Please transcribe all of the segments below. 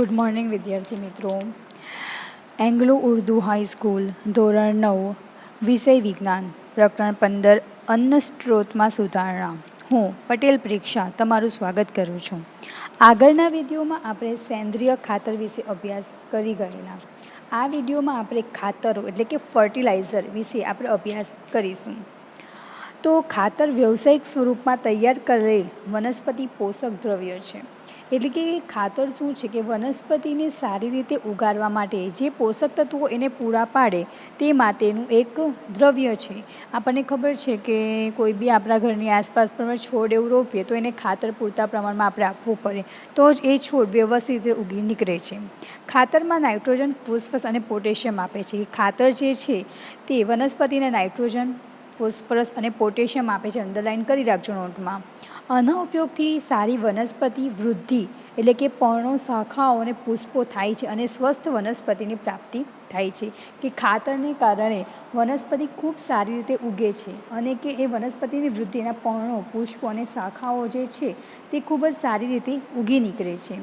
Good morning વિદ્યાર્થી મિત્રો. Anglo Urdu high school ધોરણ નવ, વિષય વિજ્ઞાન, પ્રકરણ પંદર, અન્ન સ્ત્રોતમાં સુધારણા. હું પટેલ પ્રેક્ષા તમારું સ્વાગત કરું છું. આગળના વિડીયોમાં આપણે સેન્દ્રિય ખાતર વિશે અભ્યાસ કરી ગયેલા. આ વિડીયોમાં આપણે ખાતરો એટલે કે ફર્ટિલાઇઝર વિશે આપણે અભ્યાસ કરીશું. તો ખાતર વ્યવસાયિક સ્વરૂપમાં તૈયાર કરેલ વનસ્પતિ પોષક દ્રવ્ય છે. એટલે કે ખાતર શું છે કે વનસ્પતિને સારી રીતે ઉગાડવા માટે જે પોષક તત્વો એને પૂરા પાડે તે માટેનું એક દ્રવ્ય છે. આપણને ખબર છે કે કોઈ બી આપણા ઘરની આસપાસ પણ છોડ એવું રોપીએ તો એને ખાતર પૂરતા પ્રમાણમાં આપણે આપવું પડે. તો જ એ છોડ વ્યવસ્થિત રીતે ઉગી નીકળે છે. ખાતરમાં નાઇટ્રોજન, ફોસ્ફરસ અને પોટેશિયમ આપે છે. ખાતર જે છે તે વનસ્પતિને નાઇટ્રોજન, ફોસ્ફરસ અને પોટેશિયમ આપે છે. અંડરલાઇન કરી રાખજો નોટમાં. આના ઉપયોગથી સારી વનસ્પતિ વૃદ્ધિ, એટલે કે પર્ણો શાખાઓ અને પુષ્પો થાય છે અને સ્વસ્થ વનસ્પતિની પ્રાપ્તિ થાય છે, કે ખાતરને કારણે વનસ્પતિ ખૂબ સારી રીતે ઉગે છે અને કે એ વનસ્પતિની વૃદ્ધિના પર્ણો, પુષ્પો અને શાખાઓ જે છે તે ખૂબ જ સારી રીતે ઉગી નીકળે છે.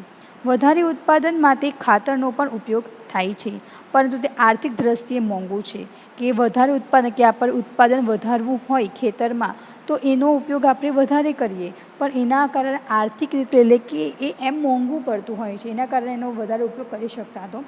વધારે ઉત્પાદન માટે ખાતરનો પણ ઉપયોગ થાય છે, પરંતુ તે આર્થિક દ્રષ્ટિએ મોંઘું છે, કે વધારે ઉત્પાદન, કે આપણે ઉત્પાદન વધારવું હોય ખેતરમાં તો એનો ઉપયોગ આપણે વધારે કરીએ. પણ એના કારણે આર્થિક રીતે એટલે કે એ એમ મોંઘું પડતું હોય છે, એના કારણે એનો વધારે ઉપયોગ કરી શકતા તો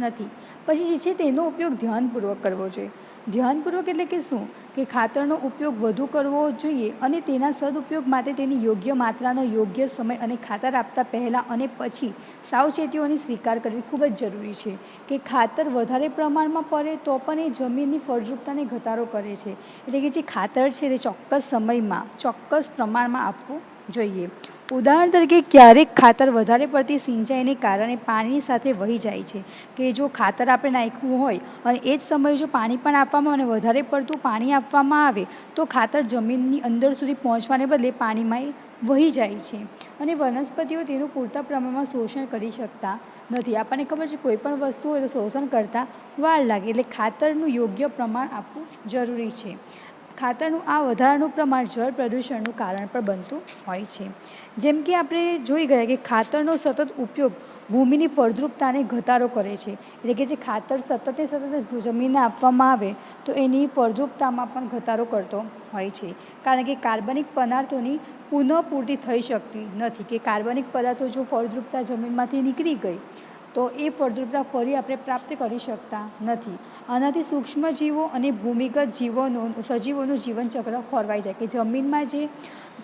નથી. પછી જે છે તેનો ઉપયોગ ધ્યાનપૂર્વક કરવો જોઈએ. ધ્યાનપૂર્વક એટલે કે શું? કે ખાતરનો ઉપયોગ વધુ કરવો જોઈએ અને તેના સદુપયોગ માટે તેની યોગ્ય માત્રાનો યોગ્ય સમય અને ખાતર આપતા પહેલાં અને પછી સાવચેતીઓની સ્વીકાર કરવી ખૂબ જ જરૂરી છે. કે ખાતર વધારે પ્રમાણમાં પડે તો પણ એ જમીનની ફળદ્રુપતાને ઘટાડો કરે છે. એટલે કે જે ખાતર છે તે ચોક્કસ સમયમાં, ચોક્કસ પ્રમાણમાં આપવું જોઈએ. ઉદાહરણ તરીકે, ક્યારેક ખાતર વધારે પડતી સિંચાઈને કારણે પાણીની સાથે વહી જાય છે કે જો ખાતર આપણે નાખ્યું હોય અને એ જ સમયે જો પાણી પણ આપવામાં અને વધારે પડતું પાણી આપવામાં આવે, તો ખાતર જમીનની અંદર સુધી પહોંચવાને બદલે પાણીમાં વહી જાય છે. અને વનસ્પતિઓ તેનું પૂરતા પ્રમાણમાં શોષણ કરી શકતા નથી. આપણને ખબર છે, કોઈ પણ વસ્તુ હોય તો શોષણ કરતાં વાર લાગે. એટલે ખાતરનું યોગ્ય પ્રમાણ આપવું જરૂરી છે. ખાતરનું આ વધારાનું પ્રમાણ જળ પ્રદૂષણનું કારણ પણ બનતું હોય છે. જેમ કે આપણે જોઈ ગયા કે ખાતરનો સતત ઉપયોગ ભૂમિની ફળદ્રુપતાને ઘટાડો કરે છે. એટલે કે જે ખાતર સતતે સતત જમીનને આપવામાં આવે તો એની ફળદ્રુપતામાં પણ ઘટાડો કરતો હોય છે. કારણ કે કાર્બનિક પદાર્થોની પુનઃપૂર્તિ થઈ શકતી નથી કે કાર્બનિક પદાર્થો જો ફળદ્રુપતા જમીનમાંથી નીકળી ગઈ તો એ ફળદ્રુપતા ફરી આપણે પ્રાપ્ત કરી શકતા નથી. આનાથી સૂક્ષ્મજીવો અને ભૂમિગત જીવોનું, સજીવોનું જીવનચક્ર ખોરવાઈ જાય કે જમીનમાં જે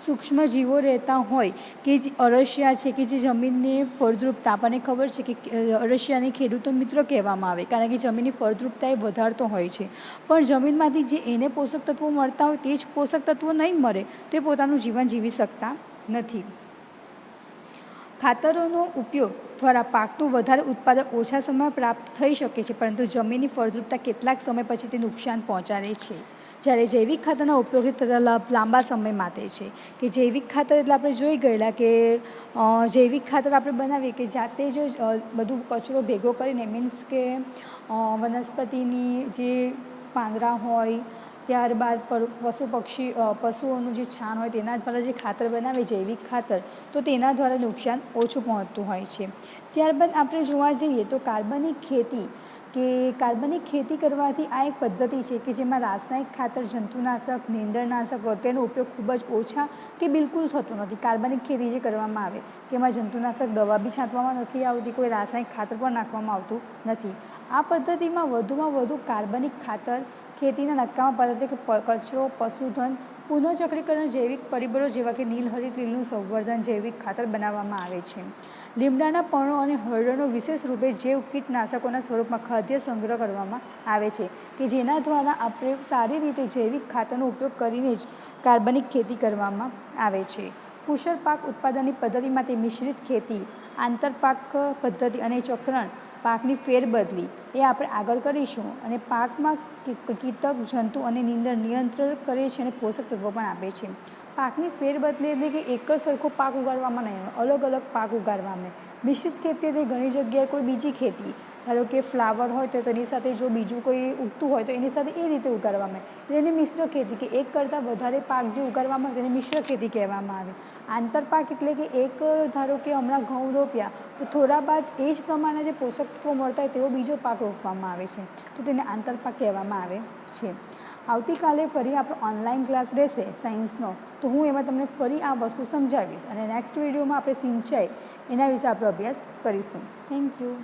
સૂક્ષ્મજીવો રહેતા હોય કે જે અળસિયા છે કે જે જમીનને ફળદ્રુપતા, આપણને ખબર છે કે અળસિયાને ખેડૂતો મિત્ર કહેવામાં આવે કારણ કે જમીનની ફળદ્રુપતા એ વધારતો હોય છે. પણ જમીનમાંથી જે એને પોષક તત્વો મળતા હોય, તે જ પોષક તત્વો નહીં મળે, તો એ પોતાનું જીવન જીવી શકતા નથી. ખાતરોનો ઉપયોગ દ્વારા પાકનું વધારે ઉત્પાદન ઓછા સમયમાં પ્રાપ્ત થઈ શકે છે, પરંતુ જમીનની ફળદ્રુપતા કેટલાક સમય પછી તે નુકસાન પહોંચાડે છે. જ્યારે જૈવિક ખાતરના ઉપયોગથી થતા લાભ લાંબા સમય માટે છે. કે જૈવિક ખાતર એટલે આપણે જોઈ ગયેલા કે જૈવિક ખાતર આપણે બનાવીએ કે જાતે જ બધું કચરો ભેગો કરીને મીન્સ કે વનસ્પતિની જે પાંદડા હોય ત્યારબાદ પશુ પક્ષી પશુઓનું જે છાણ હોય તેના દ્વારા જે ખાતર બનાવે જૈવિક ખાતર, તો તેના દ્વારા નુકસાન ઓછું પહોંચતું હોય છે. ત્યારબાદ આપણે જોવા જઈએ તો કાર્બનિક ખેતી, કે કાર્બનિક ખેતી કરવાથી આ એક પદ્ધતિ છે કે જેમાં રાસાયણિક ખાતર, જંતુનાશક, નીંદણનાશક વગેરેનો ઉપયોગ ખૂબ જ ઓછા કે બિલકુલ થતો નથી. કાર્બનિક ખેતી જે કરવામાં આવે તેમાં જંતુનાશક દવા બી છાંટવામાં નથી આવતી, કોઈ રાસાયણિક ખાતર પણ નાખવામાં આવતું નથી. આ પદ્ધતિમાં વધુમાં વધુ કાર્બનિક ખાતર ખેતીના નકામા પદ્ધતિ કચરો, પશુધન, પુનઃચક્રીકરણ જૈવિક પરિબળો જેવા કે નીલહરિત લીલનું સંવર્ધન, જૈવિક ખાતર બનાવવામાં આવે છે. લીમડાના પર્ણો અને હરડનો વિશેષ રૂપે જૈવ કીટનાશકોના સ્વરૂપમાં ખાદ્ય સંગ્રહ કરવામાં આવે છે કે જેના દ્વારા આપણે સારી રીતે જૈવિક ખાતરનો ઉપયોગ કરીને જ કાર્બનિક ખેતી કરવામાં આવે છે. કુશળ પાક ઉત્પાદનની પદ્ધતિ માટે મિશ્રિત ખેતી, આંતરપાક પદ્ધતિ અને ચક્રણ પાકની ફેરબદલી એ આપણે આગળ કરીશું અને પાકમાં કીટક, જંતુ અને નીંદર નિયંત્રણ કરે છે અને પોષક તત્વો પણ આપે છે. પાકની ફેરબદલી એટલે કે એક જ સરખો પાક ઉગાડવામાં નહીં અલગ અલગ પાક ઉગાડવામાં. મિશ્રિત ખેતી એટલે ઘણી જગ્યાએ કોઈ બીજી ખેતી. ધારો કે ફ્લાવર હોય તો તેની સાથે જો બીજું કોઈ ઉગતું હોય તો એની સાથે એ રીતે ઉગાડવામાં આવે. એને મિશ્ર ખેતી કે એક કરતાં વધારે પાક જે ઉગાડવામાં આવે તેને મિશ્ર ખેતી કહેવામાં આવે. આંતરપાક એટલે કે એક, ધારો કે હમણાં ઘઉં રોપ્યા, તો થોડા બાદ એ જ પ્રમાણે જે પોષક તત્વો મળતા હોય તેવો બીજો પાક રોપવામાં આવે છે. તો તેને આંતરપાક કહેવામાં આવે છે. આવતીકાલે ફરી આપણો ઓનલાઈન ક્લાસ રહેશે સાયન્સનો તો હું એમાં તમને ફરી આ વસ્તુ સમજાવીશ અને નેક્સ્ટ વિડીયોમાં આપણે સિંચાઈ એના વિશે આપણો અભ્યાસ કરીશું. Thank you